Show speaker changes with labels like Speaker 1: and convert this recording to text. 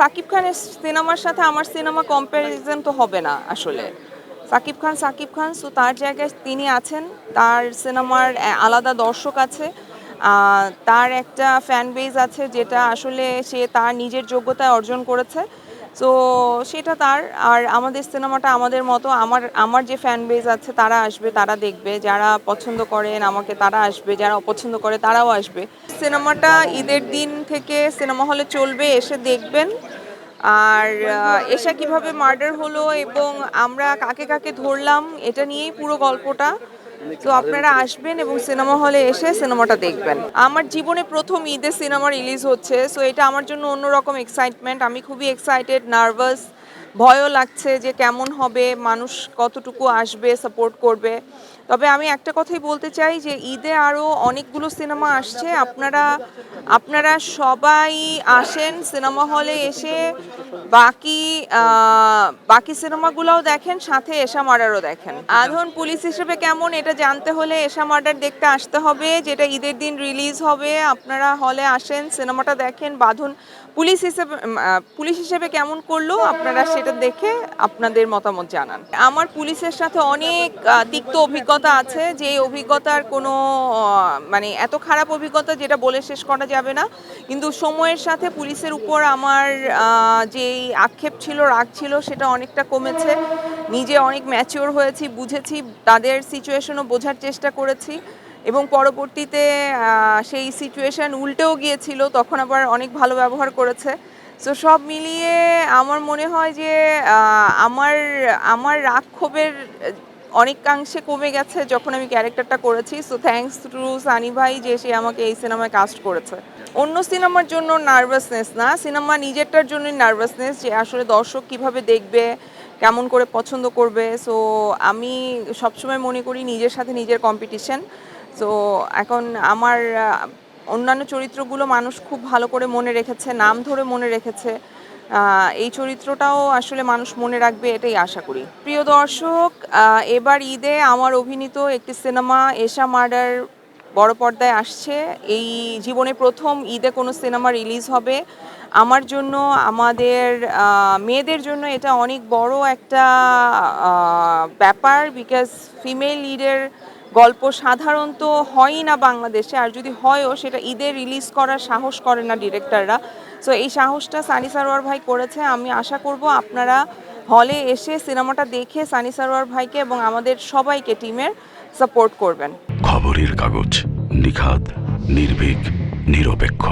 Speaker 1: সাকিব খানের সিনেমার সাথে আমার সিনেমা কম্প্যারিজন তো হবে না আসলে। সাকিব খান সাকিব খান সো তার জায়গায় তিনি আছেন, তার সিনেমার আলাদা দর্শক আছে তার একটা ফ্যান বেজ আছে যেটা আসলে সে তার নিজের যোগ্যতায় অর্জন করেছে। তো সেটা তার। আর আমাদের সিনেমাটা আমাদের মতো আমার আমার যে ফ্যান বেজ আছে তারা আসবে, তারা দেখবে। যারা পছন্দ করেন আমাকে তারা আসবে, যারা অপছন্দ করে তারাও আসবে। সিনেমাটা ঈদের দিন থেকে সিনেমা হলে চলবে, এসে দেখবেন। আর এসা কীভাবে মার্ডার হলো এবং আমরা কাকে কাকে ধরলাম, এটা নিয়েই পুরো গল্পটা। তো আপনারা আসবেন এবং সিনেমা হলে এসে সিনেমাটা দেখবেন। আমার জীবনে প্রথম ঈদে সিনেমা রিলিজ হচ্ছে সো এটা আমার জন্য অন্যরকম এক্সাইটমেন্ট আমি খুবই এক্সাইটেড নার্ভাস ভয়ও লাগছে যে কেমন হবে, মানুষ কতটুকু আসবে সাপোর্ট করবে। তবে আমি একটা কথাই বলতে চাই যে ঈদে আরও অনেকগুলো সিনেমা আসছে। আপনারা আপনারা সবাই আসেন সিনেমা হলে এসে, বাকি বাকি সিনেমাগুলোও দেখেন, সাথে এশা মার্ডারও দেখেন। আধন পুলিশ হিসেবে কেমন এটা জানতে হলে এশা মার্ডার দেখতে আসতে হবে, যেটা ঈদের দিন রিলিজ হবে। আপনারা হলে আসেন সিনেমাটা দেখেন। বাঁধন পুলিশ হিসেবে পুলিশ হিসেবে কেমন করল, আপনারা সেটা দেখে আপনাদের মতামত জানান। আমার পুলিশের সাথে অনেক তিক্ত অভিজ্ঞতা আছে যে এই অভিজ্ঞতার কোনো মানে এত খারাপ অভিজ্ঞতা যেটা বলে শেষ করা যাবে না। কিন্তু সময়ের সাথে পুলিশের উপর আমার যেই আক্ষেপ ছিল, রাগ ছিল, সেটা অনেকটা কমেছে। নিজে অনেক ম্যাচিওর হয়েছি, বুঝেছি, তাদের সিচুয়েশনও বোঝার চেষ্টা করেছি। এবং পরবর্তীতে সেই সিচুয়েশন উল্টেও গিয়েছিল, তখন আবার অনেক ভালো ব্যবহার করেছে। সো সব মিলিয়ে আমার মনে হয় যে আমার আমার রাগ ক্ষোভের অনেকাংশে কমে গেছে যখন আমি ক্যারেক্টারটা করেছি। সো থ্যাঙ্কস টু সানি ভাই যে সে আমাকে এই সিনেমায় কাস্ট করেছে। অন্য সিনেমার জন্য নার্ভাসনেস না, সিনেমা নিজেরটার জন্যই নার্ভাসনেস যে আসলে দর্শক কীভাবে দেখবে, কেমন করে পছন্দ করবে। সো আমি সবসময় মনে করি নিজের সাথে নিজের কম্পিটিশন সো এখন আমার অন্যান্য চরিত্রগুলো মানুষ খুব ভালো করে মনে রেখেছে, নাম ধরে মনে রেখেছে। এই চরিত্রটাও আসলে মানুষ মনে রাখবে, এটাই আশা করি। প্রিয় দর্শক এবার ঈদে আমার অভিনীত একটি সিনেমা, এশা মার্ডার বড় পর্দায় আসছে। এই জীবনে প্রথম ঈদে কোনো সিনেমা রিলিজ হবে। আমার জন্য, আমাদের মেয়েদের জন্য এটা অনেক বড় একটা ব্যাপার বিকজ ফিমেল লিডের গল্প সাধারণত হয়ই না বাংলাদেশে, আর যদি হয়ও সেটা ঈদে রিলিজ করার সাহস করে না ডিরেক্টররা সো এই সাহসটা সানি সারোয়ার ভাই করেছে। আমি আশা করব আপনারা হলে এসে সিনেমাটা দেখে সানি সারোয়ার ভাইকে এবং আমাদের সবাইকে টিমের সাপোর্ট করবেন।
Speaker 2: খবরের কাগজ নিখাদ, নির্ভীক, নিরপেক্ষ।